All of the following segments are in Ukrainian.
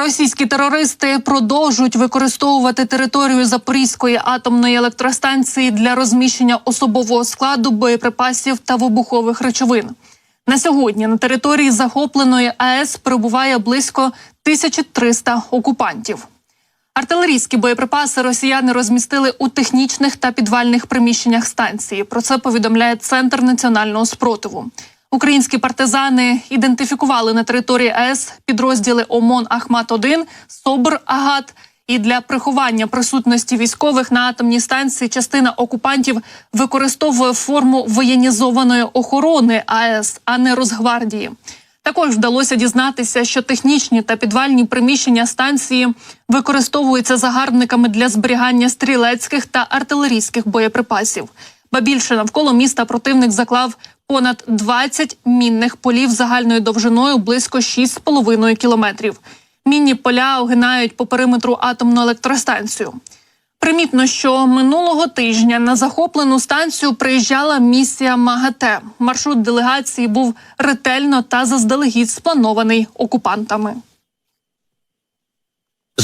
Російські терористи продовжують використовувати територію Запорізької атомної електростанції для розміщення особового складу, боєприпасів та вибухових речовин. На сьогодні на території захопленої АЕС перебуває близько 1300 окупантів. Артилерійські боєприпаси росіяни розмістили у технічних та підвальних приміщеннях станції. Про це повідомляє Центр національного спротиву. Українські партизани ідентифікували на території АЕС підрозділи ОМОН Ахмат 1 СОБР Агат. І для приховання присутності військових на атомній станції частина окупантів використовує форму воєнізованої охорони АЕС, а не Росгвардії. Також вдалося дізнатися, що технічні та підвальні приміщення станції використовуються загарбниками для зберігання стрілецьких та артилерійських боєприпасів. Ба більше навколо міста противник заклав понад 20 мінних полів загальною довжиною близько 6,5 кілометрів. Мінні поля огинають по периметру атомну електростанцію. Примітно, що минулого тижня на захоплену станцію приїжджала місія МАГАТЕ. Маршрут делегації був ретельно та заздалегідь спланований окупантами.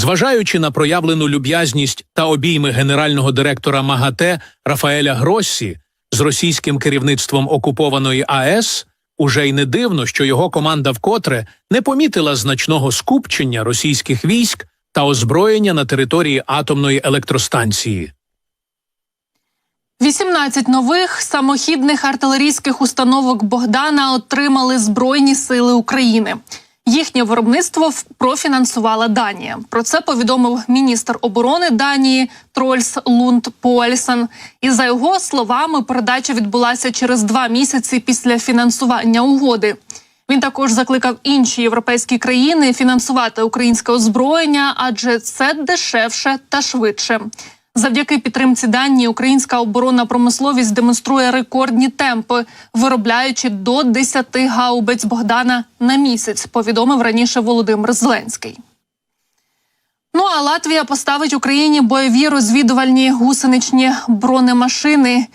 Зважаючи на проявлену люб'язність та обійми генерального директора МАГАТЕ Рафаеля Гроссі з російським керівництвом окупованої АЕС, уже й не дивно, що його команда вкотре не помітила значного скупчення російських військ та озброєння на території атомної електростанції. 18 нових самохідних артилерійських установок Богдана отримали Збройні сили України. Їхнє виробництво профінансувала Данія. Про це повідомив міністр оборони Данії Трольс Лунд Поельсен. І за його словами, передача відбулася через два місяці після фінансування угоди. Він також закликав інші європейські країни фінансувати українське озброєння, адже це дешевше та швидше. Завдяки підтримці Данії українська оборонна промисловість демонструє рекордні темпи, виробляючи до 10 гаубиць Богдана на місяць. Повідомив раніше Володимир Зеленський. Ну а Латвія поставить Україні бойові розвідувальні гусеничні бронемашини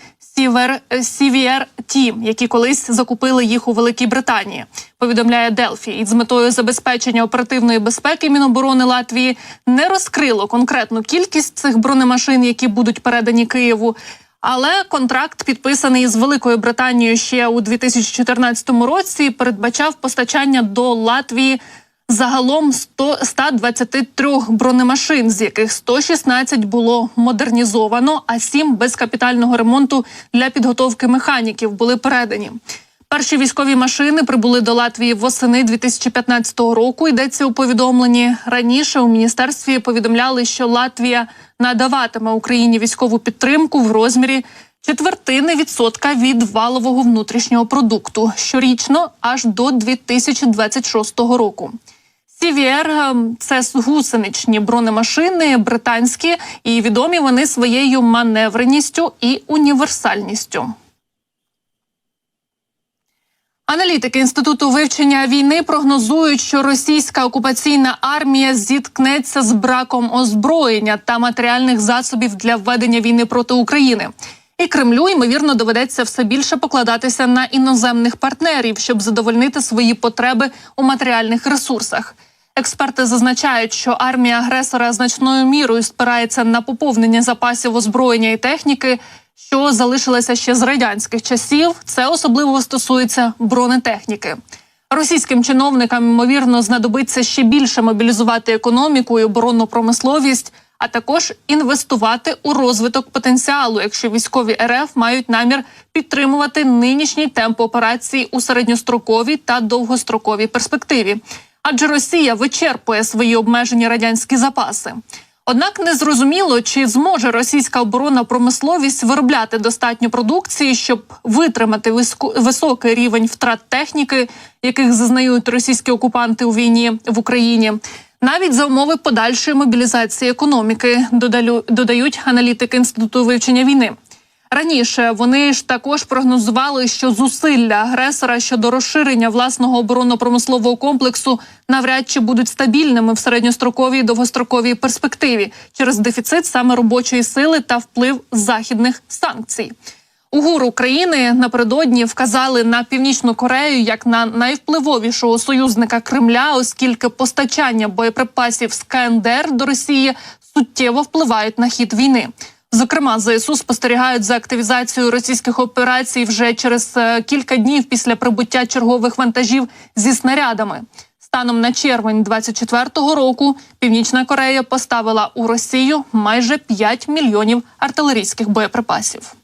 Сівер Сівіер Ті, які колись закупили їх у Великій Британії. Повідомляє Делфі. І з метою забезпечення оперативної безпеки Міноборони Латвії не розкрило конкретну кількість цих бронемашин, які будуть передані Києву. Але контракт, підписаний з Великою Британією ще у 2014 році, передбачав постачання до Латвії загалом 100, 123 бронемашин, з яких 116 було модернізовано, а 7 без капітального ремонту для підготовки механіків були передані. Перші військові машини прибули до Латвії восени 2015 року. Йдеться у повідомленні раніше. У міністерстві повідомляли, що Латвія надаватиме Україні військову підтримку в розмірі четвертини відсотка від валового внутрішнього продукту щорічно аж до 2026 року. Ем, це гусеничні бронемашини британські, і відомі вони своєю маневреністю і універсальністю. Аналітики інституту вивчення війни прогнозують, що російська окупаційна армія зіткнеться з браком озброєння та матеріальних засобів для введення війни проти України. І Кремлю ймовірно доведеться все більше покладатися на іноземних партнерів, щоб задовольнити свої потреби у матеріальних ресурсах. Експерти зазначають, що армія агресора значною мірою спирається на поповнення запасів озброєння і техніки, що залишилася ще з радянських часів. Це особливо стосується бронетехніки. Російським чиновникам ймовірно знадобиться ще більше мобілізувати економіку і оборонну промисловість, а також інвестувати у розвиток потенціалу, якщо військові РФ мають намір підтримувати нинішній темп операцій у середньостроковій та довгостроковій перспективі. Адже Росія вичерпує свої обмежені радянські запаси. Однак не зрозуміло, чи зможе російська оборонна промисловість виробляти достатньо продукції, щоб витримати високий рівень втрат техніки, яких зазнають російські окупанти у війні в Україні, навіть за умови подальшої мобілізації економіки, додають аналітики інституту вивчення війни. Раніше вони ж також прогнозували, що зусилля агресора щодо розширення власного оборонно-промислового комплексу навряд чи будуть стабільними в середньостроковій і довгостроковій перспективі через дефіцит саме робочої сили та вплив західних санкцій. У ГУР України напередодні вказали на північну Корею як на найвпливовішого союзника Кремля, оскільки постачання боєприпасів з КНДР до Росії суттєво впливають на хід війни. Зокрема, ЗСУ спостерігають за активізацією російських операцій вже через е, кілька днів після прибуття чергових вантажів зі снарядами. Станом на червень 24-го року Північна Корея поставила у Росію майже 5 мільйонів артилерійських боєприпасів.